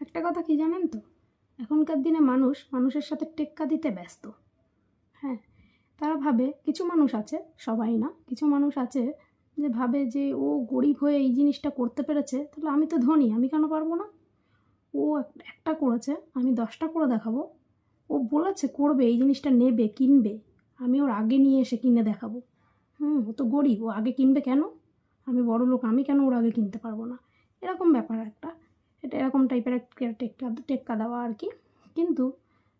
একটা কথা কি জানেন তো? এখনকার দিনে মানুষ মানুষের সাথে টেক্কা দিতে ব্যস্ত। হ্যাঁ তারা ভাবে কিছু মানুষ আছে, সবাই না, কিছু মানুষ আছে যে ভাবে যে ও গরিব হয়ে এই জিনিসটা করতে পেরেছে, তাহলে আমি তো ধনী, আমি কেন পারব না? ও এক- একটা করেছে, আমি দশটা করে দেখাবো। ও বলেছে, করবে, এই জিনিসটা নেবে, কিনবে। আমি ওর আগে নিয়ে এসে কিনে দেখাবো। হুম, ও তো গরিব, ও আগে কিনবে কেন? আমি বড় লোক আমি কেন ওর আগে কিনতে পারব না? এরকম ব্যাপার একটা। এটা এরকম টাইপের টেক্কা টেক্কা দেওয়া আর কি কিন্তু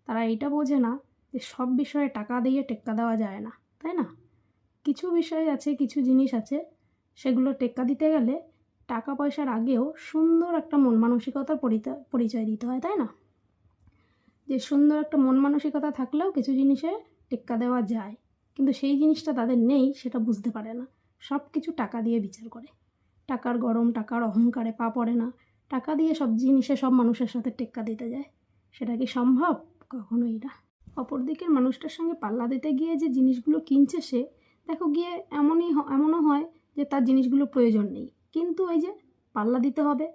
তারা এইটা বোঝে না যে সব বিষয়ে টাকা দিয়ে টেক্কা দেওয়া যায় না, তাই না? কিছু বিষয় আছে, কিছু জিনিস আছে, সেগুলো টেক্কা দিতে গেলে টাকা পয়সার আগেও সুন্দর একটা মন মানসিকতার পরিচয় দিতে হয়, তাই না? যে সুন্দর একটা মন মানসিকতা থাকলেও কিছু জিনিসে টেক্কা দেওয়া যায়, কিন্তু সেই জিনিসটা তাদের নেই, সেটা বুঝতে পারে না। সব কিছু টাকা দিয়ে বিচার করে। টাকার গরম, টাকার অহংকারে পা পড়ে না। টাকা দিয়ে সব জিনিসে সব মানুষের সাথে টেক্কা দিতে যায়। সেটা কি সম্ভব? কখনোই না। অপর দিকের মানুষটার সঙ্গে পাল্লা দিতে গিয়ে যে জিনিসগুলো কিনছে সে, দেখো গিয়ে এমনই এমনও হয় যে তার জিনিসগুলো প্রয়োজন নেই। কিন্তু ওই যে পাল্লা দিতে হবে,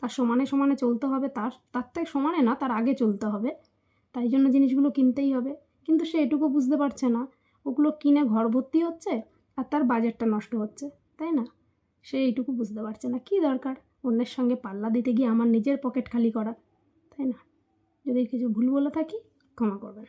তার সমানে সমানে চলতে হবে, তার তার থেকে সমানে না, তার আগে চলতে হবে। তাই জন্য জিনিসগুলো কিনতেই হবে। কিন্তু সে এটুকু বুঝতে পারছে না। ওগুলো কিনে ঘর ভর্তি হচ্ছে আর তার বাজেটটা নষ্ট হচ্ছে, তাই না? সে এইটুকু বুঝতে পারছে না। কী দরকার? অন্যের সঙ্গে পাল্লা দিতে গিয়ে আমার নিজের পকেট খালি করা। তাই না? যদি কিছু ভুল বলে থাকি ক্ষমা করবেন।